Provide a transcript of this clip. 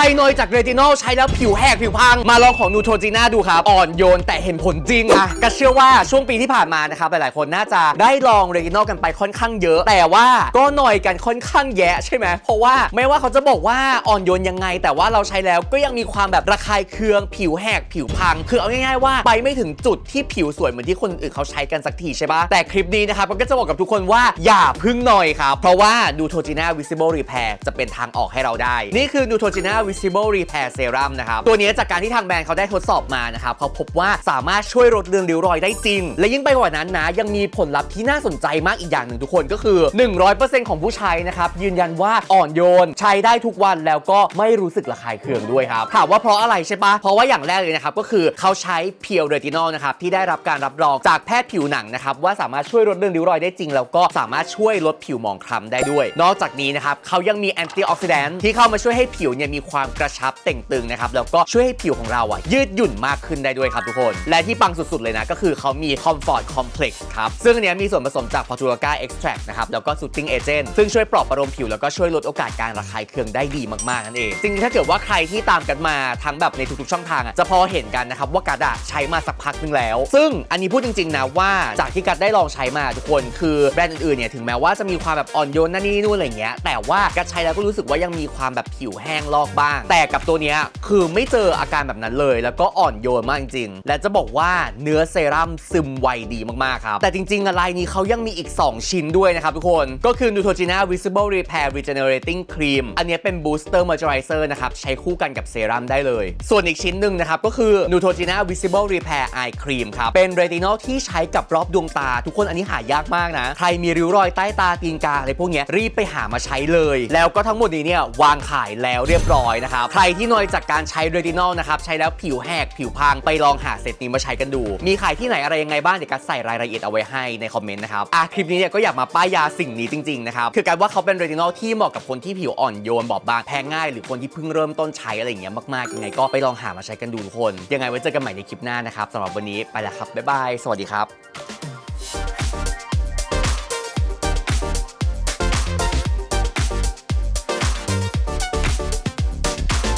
รนอยจากเรตินอลใช้แล้วผิวแหกผิวพัง มาลองของนูโทจีน่าดูครับ อ่อนโยนแต่เห็นผลจริงอะก็เชื่อว่าช่วงปีที่ผ่านมานะครับ หลายๆ คนน่าจะได้ลองเรตินอลกันไปค่อนข้างเยอะ แต่ว่าก็หน่อยกันค่อนข้างแย่ใช่ไหม เพราะว่าไม่ว่าเขาจะบอกว่าอ่อนโยนยังไง แต่ว่าเราใช้แล้วก็ยังมีความแบบระคายเคืองผิวแหกผิวพัง คือเอาง่ายๆว่าไปไม่ถึงจุดที่ผิวสวยเหมือนที่คนอื่นเขาใช้กันสักทีใช่ปะแต่คลิปนี้นะครับก็จะบอกกับทุกคนว่าอย่าพึ่งหน่อยครับเพราะว่า Neutrogena Visible Repair จะเป็นทางออกให้เราได้ นี่คือ Neutrogena Visible Repair Serum นะครับ ตัวนี้จากการที่ทางแบรนด์เขาได้ทดสอบมานะครับ เขาพบว่าสามารถช่วยลดเลือนริ้วรอยได้จริง และยิ่งไปกว่านั้นนะ ยังมีผลลัพธ์ที่น่าสนใจมากอีกอย่างหนึ่งทุกคนก็คือ 100%ของผู้ใช้นะครับ ยืนยันว่าอ่อนโยน ใช้ได้ทุกวันแล้วก็ไม่รู้สึกระคายเคืองด้วยครับ ถามว่าเพราะอะไรใช่ปะเพราะว่าอย่างแรกเลยนะครับก็คือเขาใช้เพียวเรตินอลนะครับที่ได้รับการรับรองจากแพทย์ผิวหนังนะครับว่าสามารถช่วยลดเลือนริ้วรอยได้จริง แล้วก็สามารถช่วยลดผิวหมองคล้ำได้ด้วย นอกจากนี้นะครับเขายังมีแอนตี้ออกซิแดนต์ที่เข้ามาช่วยให้ผิวเนี่ยมีความกระชับเต่งตึงนะครับแล้วก็ช่วยให้ผิวของเราอะยืดหยุ่นมากขึ้นได้ด้วยครับทุกคน และที่ปังสุดๆเลยนะก็คือเขามี Comfort Complex ครับซึ่งอันเนี้ยมีส่วนผสมจาก Portulaca Extract นะครับแล้วก็ Soothing Agent ซึ่งช่วยปลอบประโลมผิวแล้วก็ช่วยลดโอกาสการระคายเคืองได้ดีมากๆนั่นเองจริงๆถ้าเกิดว่าใครที่ตามกันมาทั้งแบบในทุกๆ ช่องทางอะจะพอเห็นกันนะครับว่ากัดอะใช้มาสักพักหนึงแล้ว ซึ่งอันนี้พูดจริงๆนะว่าจากที่กัดได้ลองใช้มาทุกคนคือแบรนด์อื่นๆเนี่ยถึงแม้ว่าจะมีความแบบอ่อนโยนนั่นนี่นู่นอะไรเงี้ยแต่ว่ากัดใช้แล้วก็รู้สึกว่ายังมีความแบบผิวแห้งลอกบ้าง แต่กับตัวเนี้ยคือไม่เจออาการแบบนั้นเลย แล้วก็อ่อนโยนมากจริง ๆ และจะบอกว่าเนื้อเซรั่มซึมไวดีมาก ๆ ครับ แต่จริง ๆอะลายนี้เขายังมีอีก 2 ชิ้นด้วยนะครับทุกคน ก็คือ Neutrogena Visible Repair Regenerating Cream อันนี้เป็น Booster Moisturizer นะครับ ใช้คู่กันกับเซรั่มได้เลย ส่วนอีกชิ้นหนึ่งนะครับก็คือ Neutrogena Visible Repair Eye Cream ครับ เป็นเรตินอลที่ใช้กับรอบดวงตา ทุกคนอันนี้หายากมากนะ ใครมีริ้วรอยใต้ตาตีนกาอะไรพวกนี้รีบไปหามาใช้เลย แล้วก็ทั้งหมดนี้เนี่ยวางขายแล้วเรียบร้อยนะครับ ใครที่นอยจากการใช้เรตินอลนะครับ ใช้แล้วผิวแหกผิวพังไปลองหาเซตนี้มาใช้กันดู มีขายที่ไหนอะไรยังไงบ้างเดี๋ยวกัดใส่รายละเอียดเอาไว้ให้ในคอมเมนต์นะครับอะคลิปนี้เนี่ยก็อยากมาป้ายยาสิ่งนี้จริงๆนะครับคือการว่าเขาเป็นเรตินอลที่เหมาะกับคนที่ผิวอ่อนโยนบอบบางแพ้ง่าย หรือคนที่เพิ่งเริ่มต้นใช้อะไรอย่างเงี้ยมากๆยังไงก็ไปลองหามาใช้กันดูทุกคน ยังไงไว้เจอกันใหม่ในคลิปหน้านะครับสำหรับวันนี้ไปแล้วครับบ๊ายบายสวัสดีครับ